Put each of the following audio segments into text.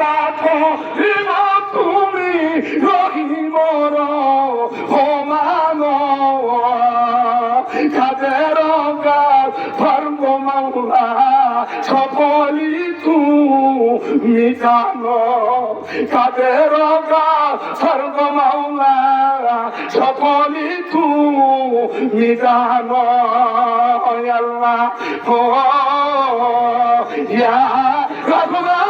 রাখো ইমান তুমি রহিম হোমান কাদের ধর্ম মামলা সফলি তুমি জানো। কাদের ধর্ম মামলা সকলি তুমি জানো। ও ইয়া রহমান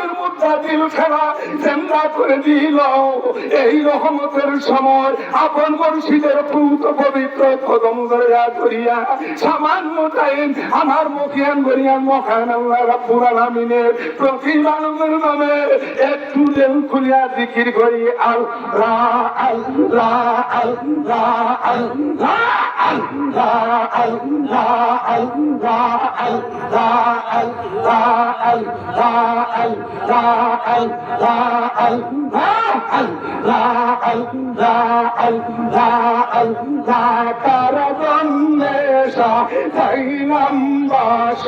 আমাদের মধ্যে দিল খেলা জেন্দা করে দিল। এই রহমতের সময় আপন মুর্শিদের পুত পবিত্র কদম ধরিয়া ধরিয়া সামান্য টাইম আমার মুখিয়ান গরিয়ান মখান আল্লাহ রাব্বুল আলামিনের প্রতিমানের নামে একটু দেল খুলিয়া জিকির করি, আল্লাহ আল্লাহ আল্লাহ আল্লাহ আল্লাহ আল্লাহ আল্লাহ আল্লাহ আল্লাহ আল্লাহ কার বন্দেশা খাইলাম বাস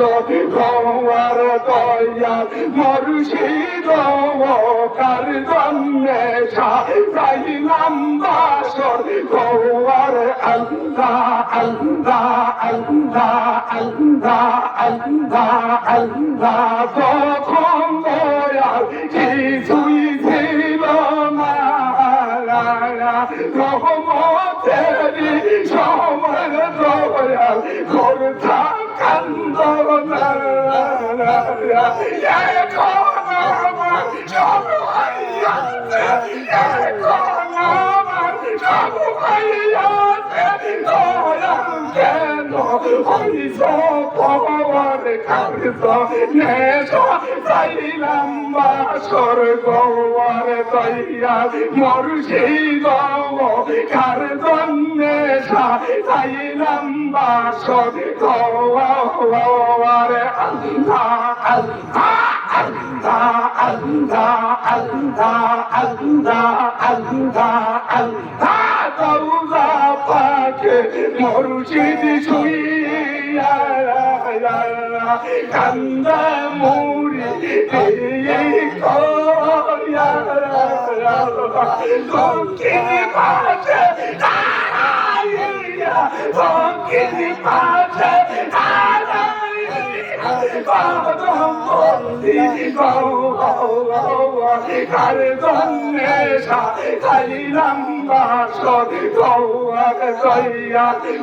গোয়ার দয়াল মরুষিদ কার বন্দেশা খাইলাম বাসর গোয়ার আল্লাহ আল্লাহ আল্লাহ আল্লাহ আল্লাহ আল্লাহ যখন কিছুই ছিল না রহমতেরি সময় দয়াল করতা কান্দ এখন আমার সব হইয়াছে এখন আমার সব হইয়াছে দয়াল কেন হইছ পবন কারিত নেশ চাইলাম বাসর গৌয়ার দইয়া মুর্শিদ কার জন্যে চাইলাম বাসর গৌয়ার আল্লাহ আল্লাহ আল্লাহ আল্লাহ আল্লাহ আল্লাহ আল্লাহ আল্লাহ দৌলা পাকে মুর্শিদ শুইয়া কান্দা মুড়ি Bongkini Pate, Hallelujah. Bongkini Pate, Hallelujah.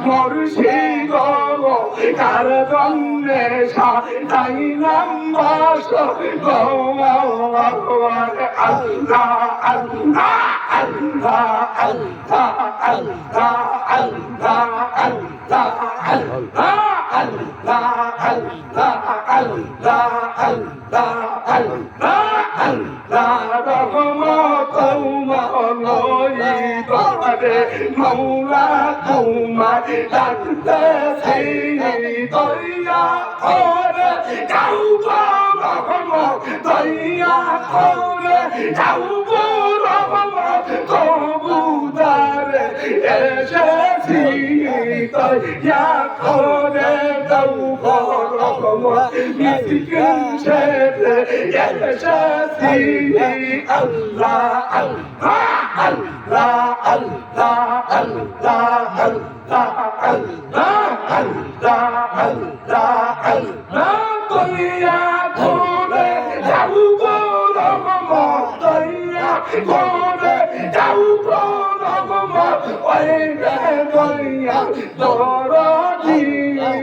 মুর্শিদ কার জন্যে খাইলাম বাসর গৌয়ার আল্লাহ আল্লাহ আল্লাহ আল্লাহ আল্লাহ আল্লাহ আল্লাহ আল্লাহ মৌলা তোমার ডাকতে সেই দয়া করে যাও রহম দয়া করে যাও রহম কবুদারে এসেছি দইয়া করে যাও রহমত মিসকিন ছেড়ে এসেছি আল্লাহ আল্লাহ আল্লাহ আল্লাহ আল্লাহ আল্লাহ আল্লাহ আল্লাহ আল্লাহ আল্লাহ দুনিয়া ঘুরে যাও গো রহমত দরদি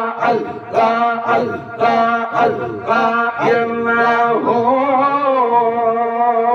الله الله الله الله يمنعهم